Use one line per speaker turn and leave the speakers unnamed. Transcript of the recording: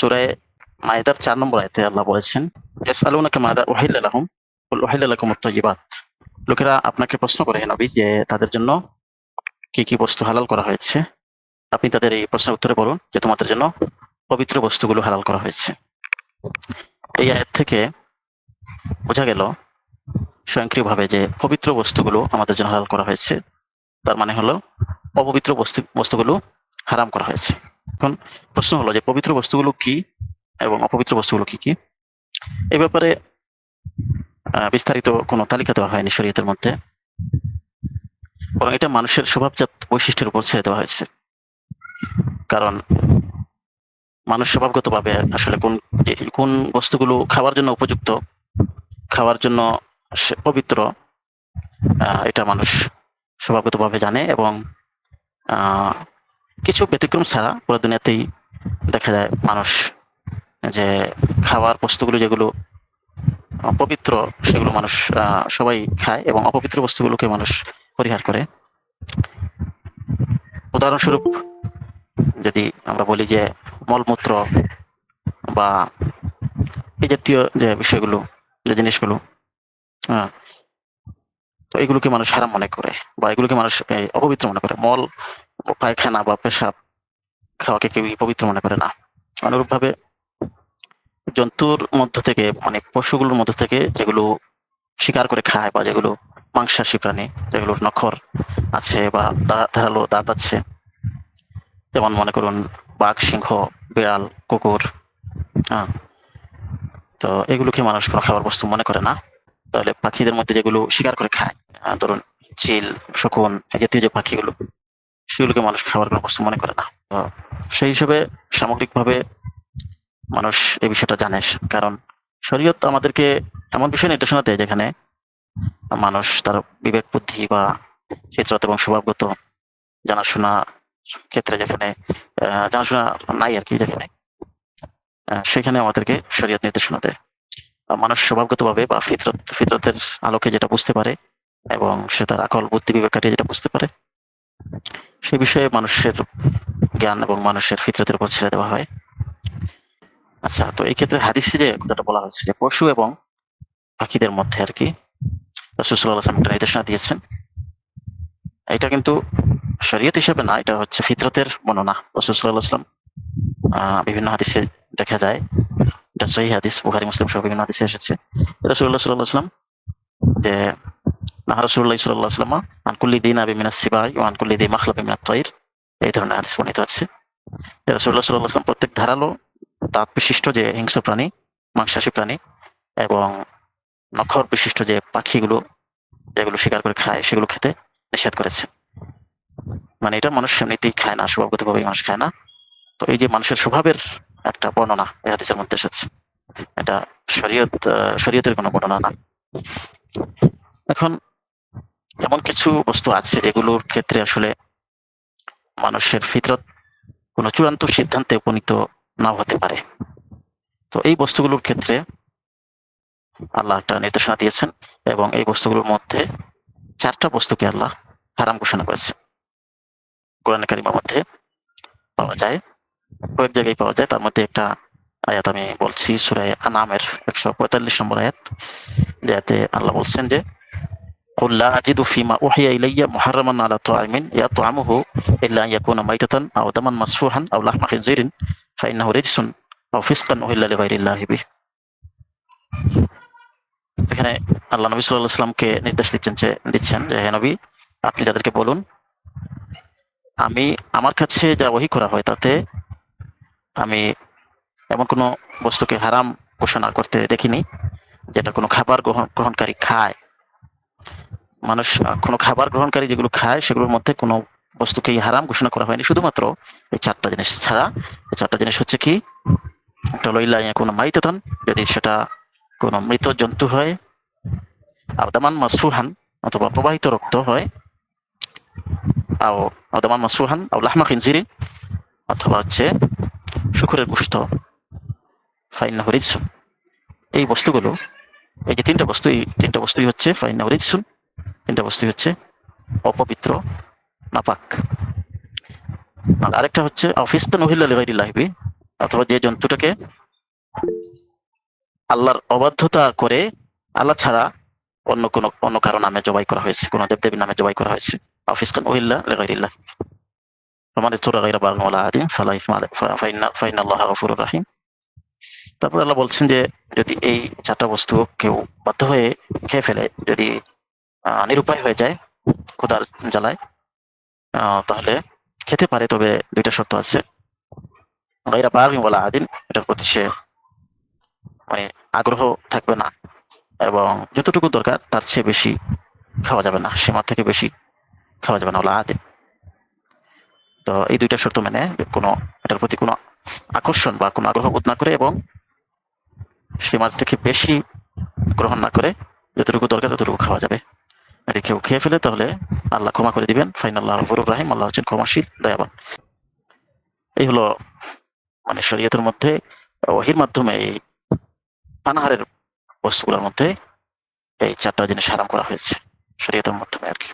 সুরায় মায়েদার চার নম্বর আয়তে আল্লাহ বলেছেন, ইয়াসআলুনাকা মাযা উহিল্লা লাহুম, কুল উহিল্লা লাকুমুত তাইয়্যিবাত লোকেরা আপনাকে প্রশ্ন করে নবী, যে তাদের জন্য কি কি বস্তু হালাল করা হয়েছে? আপনি তাদের এই প্রশ্নের উত্তরে বলুন যে, তোমাদের জন্য পবিত্র বস্তুগুলো হালাল করা হয়েছে। এই আয়াত থেকে বোঝা গেল স্বয়ংক্রিয়ভাবে যে পবিত্র বস্তুগুলো আমাদের জন্য হালাল করা হয়েছে, তার মানে হলো অপবিত্র বস্তু, বস্তুগুলো হারাম করা হয়েছে। এখন প্রশ্ন হলো যে পবিত্র বস্তুগুলো কি এবং অপবিত্র বস্তুগুলো কি কি? এ ব্যাপারে বিস্তারিত কোনো তালিকা দেওয়া হয়নি শরীয়তের মধ্যে। বরং এটা মানুষের স্বভাবজাত বৈশিষ্ট্যের উপর ছেড়ে দেওয়া হয়েছে। কারণ মানুষ স্বভাবগতভাবে আসলে কোন কোন বস্তুগুলো খাওয়ার জন্য উপযুক্ত, খাওয়ার জন্য পবিত্র এটা মানুষ স্বভাবগতভাবে জানে এবং কিছু ব্যতিক্রম ছাড়া পুরো দুনিয়াতেই দেখা যায় মানুষ যে খাওয়ার বস্তুগুলো যেগুলো অপবিত্র, সেগুলো মানুষ সবাই খায় এবং অপবিত্র বস্তুগুলোকে মানুষ পরিহার করে। উদাহরণস্বরূপ যদি আমরা বলি যে মলমূত্র বা এই জাতীয় যে বিষয়গুলো, যে জিনিসগুলো হ্যাঁ তো এগুলোকে মানুষ হারাম মনে করে বা এগুলোকে মানুষ অপবিত্র মনে করে। মল পায়খানা বা পেশাব খাওয়াকে কেউই পবিত্র মনে করে না। অনুরূপভাবে জন্তুর মধ্য থেকে মানে পশুগুলোর মধ্য থেকে যেগুলো শিকার করে খায় বা যেগুলো মাংসাশী প্রাণী যেগুলোর নখর আছে বা ধারালো দাঁত আছে, যেমন মনে করুন বাঘ, সিংহ, বিড়াল, কুকুর হ্যাঁ তো এগুলোকে মানুষ কোনো খাবার বস্তু মনে করে না। তাহলে পাখিদের মধ্যে যেগুলো শিকার করে খায় ধরুন চিল, শকুন, এই জাতীয় যে পাখিগুলো সেগুলোকে মানুষ খাবার কোনো বস্তু মনে করে না। সেই হিসেবে সামগ্রিকভাবে মানুষ এই বিষয়টা জানে। কারণ শরীয়ত আমাদেরকে এমন বিষয় নির্দেশনা দেয় যেখানে মানুষ তার বিবেক, বুদ্ধি বা ফিতরত এবং স্বভাবগত জানাশোনা ক্ষেত্রে যেখানে জানাশোনা নাই আর কি যেখানে সেখানে আমাদেরকে শরীয়ত নির্দেশনা দেয়। মানুষ স্বভাবগতভাবে বা ফিতরত, ফিতরতের আলোকে যেটা বুঝতে পারে এবং সে তার আকল, বুদ্ধি, বিবেক কাটিয়ে যেটা বুঝতে পারে সে বিষয়ে মানুষের জ্ঞান এবং মানুষের ফিতরতের উপর ছেড়ে দেওয়া হয়। আচ্ছা তো এই ক্ষেত্রে হাদিসে যে কথাটা বলা হয়েছে যে পশু এবং পাখিদের মধ্যে আর কি নির্দেশনা দিয়েছেন। এটা কিন্তু শরীয়ত হিসেবে না, এটা হচ্ছে ফিতরতের বর্ণনা। রসুল্লাহ আসলাম বিভিন্ন হাদিসে দেখা যায়। এটা সহি হাদিস বুহারি মুসলিম সহ বিভিন্ন হাদিসে এসেছে। রসুল্লাহ সাল্লাহ আসলাম যে নাহা রসুল্লাহ সাল্লাহ আনকুল্লি দিন আবি মিনাস সিবাই ও আনকুল্লি দিন মাখলাবি মিনাত তৈর এই ধরনের হাদিস বর্ণিত আছে। রসুল্লাহ সাল্লাহ আসলাম প্রত্যেক ধারালো দাঁত বিশিষ্ট যে হিংস্র প্রাণী, মাংসাশী প্রাণী এবং নখর বিশিষ্ট যে পাখিগুলো, যেগুলো শিকার করে খায়, সেগুলো খেতে নিষেধ করেছে। মানে এটা মানুষ এমনিতেই খায় না, স্বভাবগতভাবেই মানুষ খায় না। তো এই যে মানুষের স্বভাবের একটা বর্ণনা এই হাদিসের মধ্যে এসেছে। এটা শরীয়ত শরীয়তের কোনো বর্ণনা না। এখন এমন কিছু বস্তু আছে যেগুলোর ক্ষেত্রে আসলে মানুষের ফিতরত কোনো চূড়ান্ত সিদ্ধান্তে উপনীত নাও হতে পারে। তো এই বস্তুগুলোর ক্ষেত্রে আল্লাহ একটা নির্দেশনা দিয়েছেন এবং এই বস্তুগুলোর মধ্যে চারটা বস্তুকে আল্লাহ হারাম ঘোষণা করেছে কোরআন কারিমার মধ্যে পাওয়া যায়, কয়েক জায়গায় পাওয়া যায়। তার মধ্যে একটা আয়াত আমি বলছি সুরায় আনামের একশো পঁয়তাল্লিশ নম্বর আয়াত যাতে আল্লাহ বলছেন যে কুল্লা আজিদু ফিমা ওহিয়া ইলাইয়া মুহাররামান আলা তাআমিন ইয়াতআমুহু ইল্লা ইয়াকুনা মাইতাতান আও দামান মাসফুহান আও লাহমা খিনজিরিন ফাইন্নাহু রিজসুন আও ফিসকান উহিল্লা লিগাইরিল্লাহি বিহি এখানে আল্লাহ নবী সাল্লাল্লাহু নির্দেশ দিচ্ছেন যে দিচ্ছেন যে, হে নবী, আপনি যাদেরকে বলুন, আমি আমার কাছে যা ওহি করা হয় তাতে আমি এমন কোনো বস্তুকে হারাম ঘোষণা করতে দেখিনি, যেটা কোনো খাবার গ্রহণ, গ্রহণকারী খায়। মানুষ কোনো খাবার গ্রহণকারী যেগুলো খায়, সেগুলোর মধ্যে কোনো বস্তুকেই হারাম ঘোষণা করা হয়নি। শুধুমাত্র এই চারটা জিনিস ছাড়া, এই চারটা জিনিস হচ্ছে কি, একটা লইলা কোনো মাইতাতান যদি সেটা কোনো মৃত জন্তু হয়, আবদামান মাসফুহান, অথবা প্রবাহিত রক্ত হয়, আও আবদামান মাসফুহান লাহমা খিনজিরি অথবা হচ্ছে শুকুরের গোস্ত ফাইন্না হরিজসুন এই বস্তুগুলো, এই যে তিনটা বস্তু, এই তিনটা বস্তুই হচ্ছে ফাইন্না হরিজসুন তিনটা বস্তুই হচ্ছে অপবিত্র, নাপাক। আর আরেকটা হচ্ছে অফিস্তা নহিল্লা লেগাইরি লাইবি অথবা যে জন্তুটাকে আল্লাহর অবাধ্যতা করে আল্লাহ ছাড়া অন্য কোন, অন্য কারও নামে জবাই করা হয়েছে, কোন দেবদেবীর নামে জবাই করা হয়েছে। অফিসকান ওহিল্লা লেগাইরিল্লাহ। তোমার তোরা গাইরা বাগ মালা আদিম, ফালা ইসমা আলাই- ফা- ফাইন্না- ফাইনাল্লাহ রাহিম। তারপর আল্লাহ বলছেন যে, যদি এই চারটা বস্তু কেউ বাধ্য হয়ে খেয়ে ফেলে, যদি নিরুপায় হয়ে যায় খোদার জ্বালায়। তাহলে খেতে পারে, তবে দুইটা শর্ত আছে। গাইরা বাগ বলা আদিন এটার প্রতি সে মানে আগ্রহ থাকবে না। এবং যতটুকু দরকার, তার চেয়ে বেশি খাওয়া যাবে না। সীমা থেকে বেশি খাওয়া যাবে না ওলা আদিন তো এই দুইটা শর্ত মেনে কোনো, এটার প্রতি কোনো আকর্ষণ বা কোনো আগ্রহ বোধ না করে এবং সীমার থেকে বেশি গ্রহণ না করে, যতটুকু দরকার ততটুকু খাওয়া যাবে। যদি কেউ খেয়ে ফেলে তাহলে আল্লাহ ক্ষমা করে দিবেন। ফাইনাল আল্লাহ রাহিম, আল্লাহ হচ্ছেন ক্ষমাশীল, দয়াবান। এই হলো মানে শরীয়তের মধ্যে ওহির মাধ্যমে এই পানাহারের বস্তুগুলোর মধ্যে এই চারটা জিনিস হারাম করা হয়েছে, শরীয়তের মাধ্যমে আর কি।